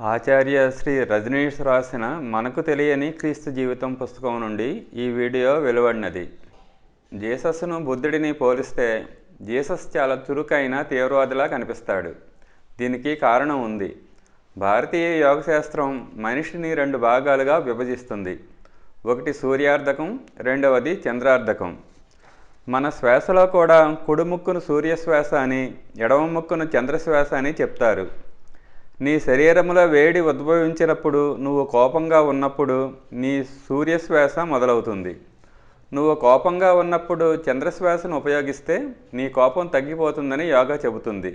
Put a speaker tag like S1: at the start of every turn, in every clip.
S1: ఆచార్య శ్రీ రజనీష్ రాసిన మనకు తెలియని క్రీస్తు జీవితం పుస్తకం నుండి ఈ వీడియో వెలువడినది. జీసస్ను బుద్ధుడిని పోలిస్తే జీసస్ చాలా చురుకైన తీవ్రవాదిలా కనిపిస్తాడు. దీనికి కారణం ఉంది. భారతీయ యోగశాస్త్రం మనిషిని రెండు భాగాలుగా విభజిస్తుంది. ఒకటి సూర్యార్ధకం రెండవది చంద్రార్ధకం. మన శ్వాసలో కూడా కుడి ముక్కును సూర్యశ్వాస అని ఎడమ ముక్కును చంద్రశ్వాస అని చెప్తారు. నీ శరీరములో వేడి ఉద్భవించినప్పుడు నువ్వు కోపంగా ఉన్నప్పుడు నీ సూర్యశ్వాస మొదలవుతుంది. నువ్వు కోపంగా ఉన్నప్పుడు చంద్రశ్వాసను ఉపయోగిస్తే నీ కోపం తగ్గిపోతుందని యోగా చెబుతుంది.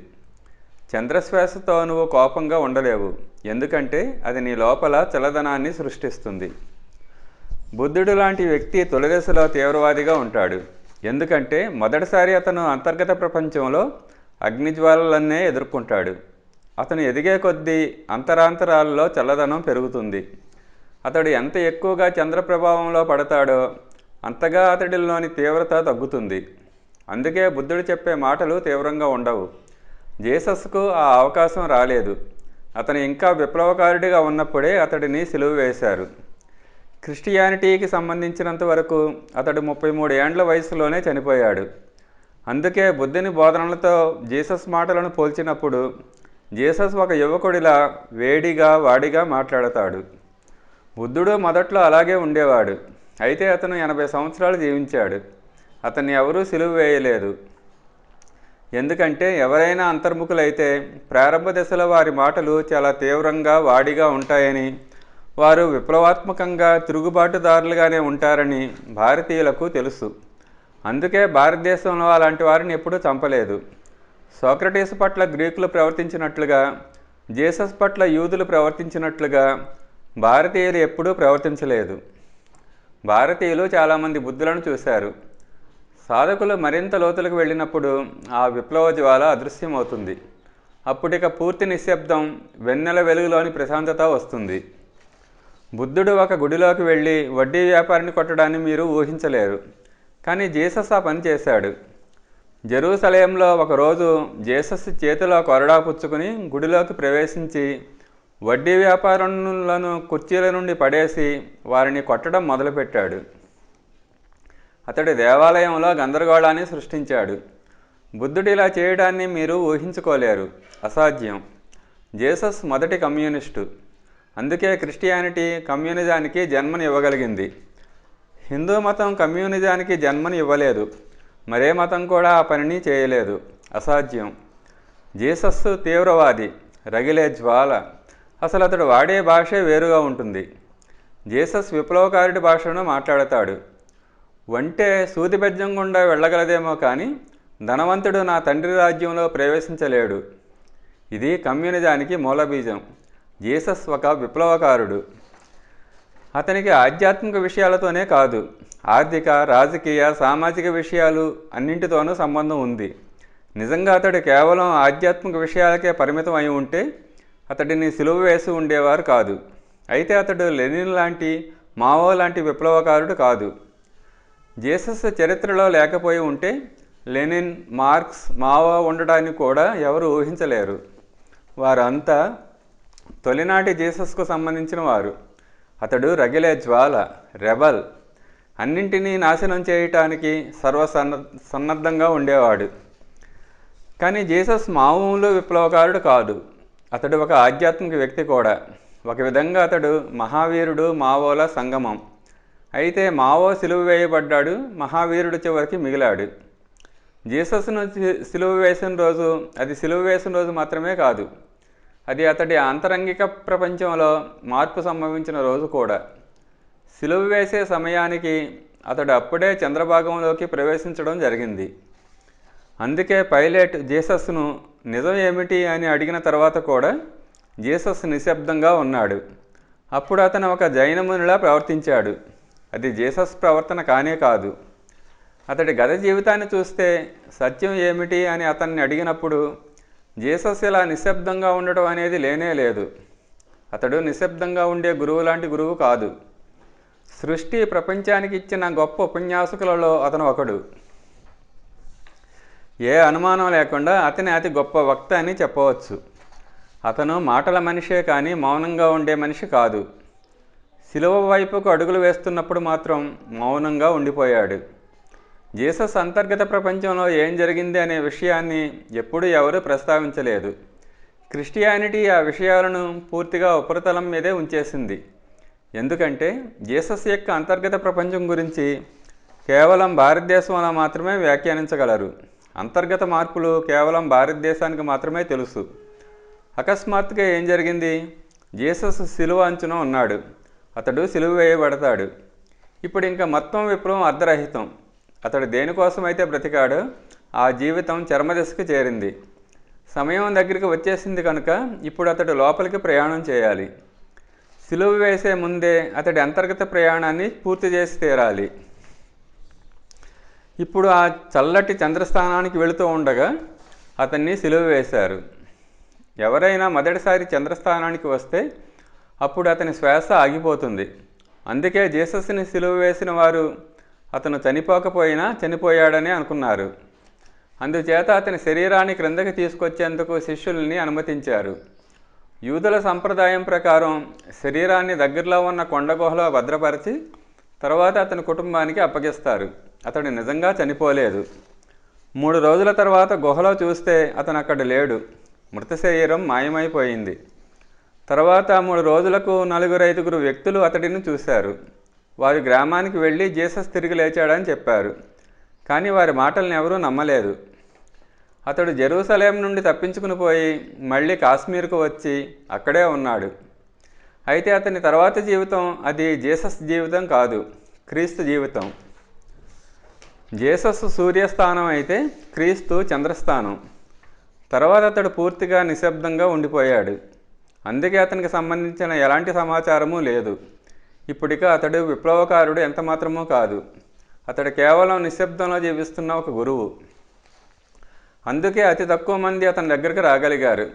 S1: చంద్రశ్వాసతో నువ్వు కోపంగా ఉండలేవు ఎందుకంటే అది నీ లోపల చల్లదనాన్ని సృష్టిస్తుంది. బుద్ధుడు లాంటి వ్యక్తి తొలిదశలో తీవ్రవాదిగా ఉంటాడు ఎందుకంటే మొదటిసారి అతను అంతర్గత ప్రపంచంలో అగ్నిజ్వాలలన్నే ఎదుర్కొంటాడు. అతను ఎదిగే కొద్దీ అంతరాంతరాల్లో చల్లదనం పెరుగుతుంది. అతడు ఎంత ఎక్కువగా చంద్ర ప్రభావంలో పడతాడో అంతగా అతడిలోని తీవ్రత తగ్గుతుంది. అందుకే బుద్ధుడు చెప్పే మాటలు తీవ్రంగా ఉండవు. జీసస్కు ఆ అవకాశం రాలేదు. అతను ఇంకా విప్లవకారుడిగా ఉన్నప్పుడే అతడిని సిలువు వేశారు. క్రిస్టియానిటీకి సంబంధించినంత వరకు అతడు ముప్పై మూడు ఏండ్ల వయసులోనే చనిపోయాడు. అందుకే బుద్ధుని బోధనలతో జీసస్ మాటలను పోల్చినప్పుడు జీసస్ ఒక యువకుడిలా వేడిగా వాడిగా మాట్లాడతాడు. బుద్ధుడు మొదట్లో అలాగే ఉండేవాడు. అయితే అతను ఎనభై సంవత్సరాలు జీవించాడు. అతన్ని ఎవరూ సిలువ వేయలేదు. ఎందుకంటే ఎవరైనా అంతర్ముఖులైతే ప్రారంభ దశలో వారి మాటలు చాలా తీవ్రంగా వాడిగా ఉంటాయని వారు విప్లవాత్మకంగా తిరుగుబాటుదారులుగానే ఉంటారని భారతీయులకు తెలుసు. అందుకే భారతదేశంలో అలాంటి వారిని ఎప్పుడూ చంపలేదు. సోక్రటీస్ పట్ల గ్రీకులు ప్రవర్తించినట్లుగా జీసస్ పట్ల యూదులు ప్రవర్తించినట్లుగా భారతీయులు ఎప్పుడూ ప్రవర్తించలేదు. భారతీయులు చాలామంది బుద్ధులను చూశారు. సాధకులు మరింత లోతులకు వెళ్ళినప్పుడు ఆ విప్లవ జ్వాల అదృశ్యమవుతుంది. అప్పుడిక పూర్తి నిశ్శబ్దం వెన్నెల వెలుగులోని ప్రశాంతత వస్తుంది. బుద్ధుడు ఒక గుడిలోకి వెళ్ళి వడ్డీ వ్యాపారిని కొట్టడాన్ని మీరు ఊహించలేరు. కానీ జీసస్ ఆ పని చేశాడు. జెరూసలేంలో ఒకరోజు జేసస్ చేతిలో కొరడా పుచ్చుకుని గుడిలోకి ప్రవేశించి వడ్డీ వ్యాపారులను కుర్చీల నుండి పడేసి వారిని కొట్టడం మొదలుపెట్టాడు. అతడు దేవాలయంలో గందరగోళాన్ని సృష్టించాడు. బుద్ధుడు ఇలా చేయడాన్ని మీరు ఊహించుకోలేరు. అసాధ్యం. జేసస్ మొదటి కమ్యూనిస్టు. అందుకే క్రిస్టియానిటీ కమ్యూనిజానికి జన్మని ఇవ్వగలిగింది హిందూ మతం కమ్యూనిజానికి జన్మని ఇవ్వలేదు మరే మతం కూడా ఆ పనిని చేయలేదు. అసాధ్యం. జీసస్ తీవ్రవాది రగిలే జ్వాల. అసలు అతడు వాడే భాషే వేరుగా ఉంటుంది. జీసస్ విప్లవకారుడి భాషను మాట్లాడతాడు. వంటే సూది బెజ్జం గుండా వెళ్ళగలదేమో కానీ ధనవంతుడు నా తండ్రి రాజ్యంలో ప్రవేశించలేడు. ఇది కమ్యూనిజానికి మూలబీజం. జీసస్ ఒక విప్లవకారుడు. అతనికి ఆధ్యాత్మిక విషయాలతోనే కాదు ఆర్థిక రాజకీయ సామాజిక విషయాలు అన్నింటితోనూ సంబంధం ఉంది. నిజంగా అతడు కేవలం ఆధ్యాత్మిక విషయాలకే పరిమితం అయి ఉంటే అతడిని సిలువ వేసి ఉండేవారు కాదు. అయితే అతడు లెనిన్ లాంటి మావో లాంటి విప్లవకారుడు కాదు. జీసస్ చరిత్రలో లేకపోయి ఉంటే లెనిన్ మార్క్స్ మావో ఉండడానికి కూడా ఎవరు ఊహించలేరు. వారంతా తొలినాటి జీసస్కు సంబంధించిన వారు. అతడు రగిలే జ్వాల రెబల్ అన్నింటినీ నాశనం చేయటానికి సర్వసన్న సన్నద్ధంగా ఉండేవాడు. కానీ జీసస్ మామూలు విప్లవకారుడు కాదు. అతడు ఒక ఆధ్యాత్మిక వ్యక్తి కూడా. ఒక విధంగా అతడు మహావీరుడు మావోల సంగమం. అయితే మావో సిలువ వేయబడ్డాడు మహావీరుడు చివరికి మిగిలాడు. జీసస్ను సిలువ వేసిన రోజు అది సిలువ వేసిన రోజు మాత్రమే కాదు. అది అతడి ఆంతరంగిక ప్రపంచంలో మార్పు సంభవించిన రోజు కూడా. సిలువ వేసే సమయానికి అతడు అప్పుడే చంద్రభాగంలోకి ప్రవేశించడం జరిగింది. అందుకే పైలట్ జీసస్ను నిజం ఏమిటి? అని అడిగిన తర్వాత కూడా జీసస్ నిశ్శబ్దంగా ఉన్నాడు. అప్పుడు అతను ఒక జైనమునిలా ప్రవర్తించాడు. అది జీసస్ ప్రవర్తన కానే కాదు. అతడి గత జీవితాన్ని చూస్తే సత్యం ఏమిటి అని అతన్ని అడిగినప్పుడు జీసస్ ఇలా నిశ్శబ్దంగా ఉండటం అనేది లేనే లేదు. అతడు నిశ్శబ్దంగా ఉండే గురువు లాంటి గురువు కాదు. సృష్టి ప్రపంచానికి ఇచ్చిన గొప్ప ఉపన్యాసకులలో అతను ఒకడు. ఏ అనుమానం లేకుండా అతని అతి గొప్ప వక్త అని చెప్పవచ్చు. అతను మాటల మనిషే కానీ మౌనంగా ఉండే మనిషి కాదు. సిలువ వైపుకు అడుగులు వేస్తున్నప్పుడు మాత్రం మౌనంగా ఉండిపోయాడు. జీసస్ అంతర్గత ప్రపంచంలో ఏం జరిగింది అనే విషయాన్ని ఎప్పుడూ ఎవరూ ప్రస్తావించలేదు. క్రిస్టియానిటీ ఆ విషయాలను పూర్తిగా ఉపరితలం మీదే ఉంచేసింది. ఎందుకంటే జీసస్ యొక్క అంతర్గత ప్రపంచం గురించి కేవలం భారతదేశంలో మాత్రమే వ్యాఖ్యానించగలరు. అంతర్గత మార్పులు కేవలం భారతదేశానికి మాత్రమే తెలుసు. అకస్మాత్తుగా ఏం జరిగింది? జీసస్ సిలువ అంచున ఉన్నాడు. అతడు సిలువ వేయబడతాడు. ఇప్పుడు ఇంకా మొత్తం విప్లవం అర్ధరహితం. అతడు దేనికోసమైతే బ్రతికాడు ఆ జీవితం చర్మదశకు చేరింది. సమయం దగ్గరికి వచ్చేసింది కనుక ఇప్పుడు అతడు లోపలికి ప్రయాణం చేయాలి. సిలువ వేసే ముందే అతడి అంతర్గత ప్రయాణాన్ని పూర్తి చేసి తీరాలి. ఇప్పుడు ఆ చల్లటి చంద్రస్థానానికి వెళుతూ ఉండగా అతన్ని సిలువ వేశారు. ఎవరైనా మొదటిసారి చంద్రస్థానానికి వస్తే అప్పుడు అతని శ్వాస ఆగిపోతుంది. అందుకే జీసస్ని సిలువ వేసిన వారు అతను చనిపోకపోయినా చనిపోయాడని అనుకున్నారు. అందుచేత అతని శరీరాన్ని క్రిందకి తీసుకొచ్చేందుకు శిష్యుల్ని అనుమతించారు. యూదుల సంప్రదాయం ప్రకారం శరీరాన్ని దగ్గరలో ఉన్న కొండ గుహలో భద్రపరిచి తర్వాత అతని కుటుంబానికి అప్పగిస్తారు. అతడు నిజంగా చనిపోలేదు. మూడు రోజుల తర్వాత గుహలో చూస్తే అతను అక్కడ లేడు. మృత శరీరం మాయమైపోయింది. తర్వాత మూడు రోజులకు నలుగురు ఐదుగురు వ్యక్తులు అతడిని చూశారు. వారి గ్రామానికి వెళ్ళి జీసస్ తిరిగి లేచాడని చెప్పారు. కానీ వారి మాటలను ఎవరూ నమ్మలేదు. అతడు జెరూసలేం నుండి తప్పించుకుని పోయి మళ్ళీ కాశ్మీర్కు వచ్చి అక్కడే ఉన్నాడు. అయితే అతని తర్వాత జీవితం అది జీసస్ జీవితం కాదు క్రీస్తు జీవితం. జీసస్ సూర్యస్థానం అయితే క్రీస్తు చంద్రస్థానం. తర్వాత అతడు పూర్తిగా నిశ్శబ్దంగా ఉండిపోయాడు. అందుకే అతనికి సంబంధించిన ఎలాంటి సమాచారము లేదు. ఇప్పుడిక అతడు విప్లవకారుడు ఎంత మాత్రమో కాదు. అతడు కేవలం నిశ్శబ్దంలో జీవిస్తున్న ఒక గురువు. అందుకే అతి తక్కువ మంది అతని దగ్గరికి రాగలిగారు.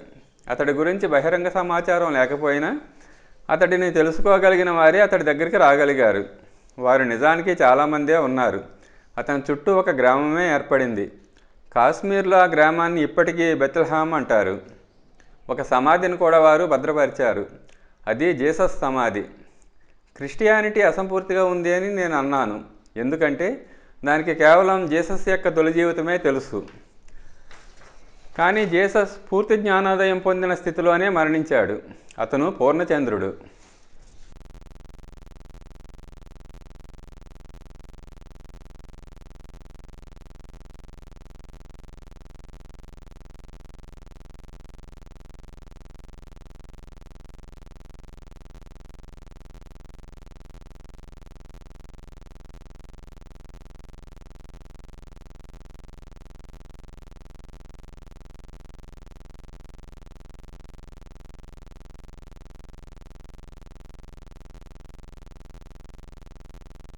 S1: అతడి గురించి బహిరంగ సమాచారం లేకపోయినా అతడిని తెలుసుకోగలిగిన వారే అతడి దగ్గరికి రాగలిగారు. వారు నిజానికి చాలామందే ఉన్నారు. అతని చుట్టూ ఒక గ్రామమే ఏర్పడింది. కాశ్మీర్లో ఆ గ్రామాన్ని ఇప్పటికీ బెత్లహామ్ అంటారు. ఒక సమాధిని కూడా వారు భద్రపరిచారు. అది జీసస్ సమాధి. క్రిస్టియానిటీ అసంపూర్తిగా ఉంది అని నేను అన్నాను. ఎందుకంటే దానికి కేవలం జీసస్ యొక్క తొలి జీవితమే తెలుసు. కానీ జీసస్ పూర్తి జ్ఞానోదయం పొందిన స్థితిలోనే మరణించాడు. అతను పూర్ణచంద్రుడు.